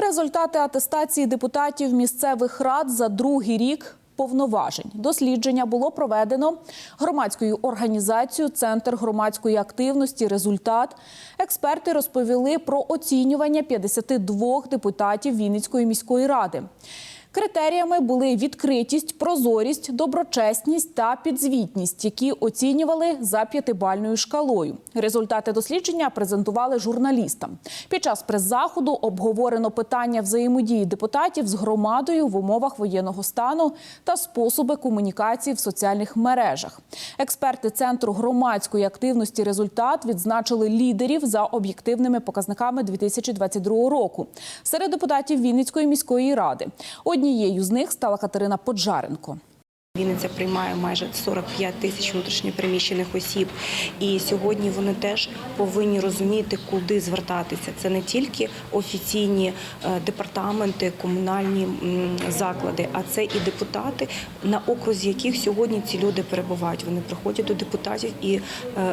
Результати атестації депутатів місцевих рад за другий рік повноважень. Дослідження було проведено громадською організацією Центр громадської активності. Результат експерти розповіли про оцінювання 52 депутатів Вінницької міської ради. Критеріями були відкритість, прозорість, доброчесність та підзвітність, які оцінювали за п'ятибальною шкалою. Результати дослідження презентували журналістам. Під час прес-заходу обговорено питання взаємодії депутатів з громадою в умовах воєнного стану та способи комунікації в соціальних мережах. Експерти центру громадської активності результат відзначили лідерів за об'єктивними показниками 2022 року серед депутатів Вінницької міської ради. Однією з них стала Катерина Поджаренко. Вінниця приймає майже 45 тисяч внутрішньопереміщених осіб, і сьогодні вони теж повинні розуміти, куди звертатися. Це не тільки офіційні е, департаменти, комунальні заклади, а це і депутати, на окрузі яких сьогодні ці люди перебувають. Вони приходять до депутатів і е,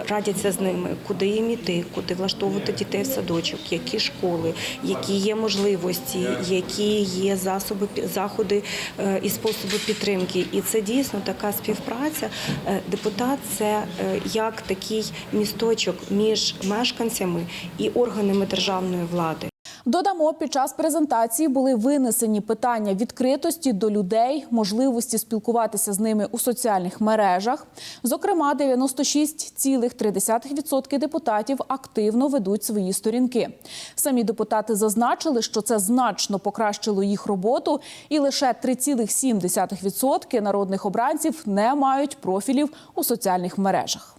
радяться з ними, куди їм іти, куди влаштовувати дітей в садочок, які школи, які є можливості, які є засоби заходи е, і способи підтримки. І це дійсно така співпраця. Е, Депутат це е, як такий місточок між мешканцями і органами державної влади. Додамо, під час презентації були винесені питання відкритості до людей, можливості спілкуватися з ними у соціальних мережах. Зокрема, 96,3% депутатів активно ведуть свої сторінки. Самі депутати зазначили, що це значно покращило їх роботу, і лише 3,7% народних обранців не мають профілів у соціальних мережах.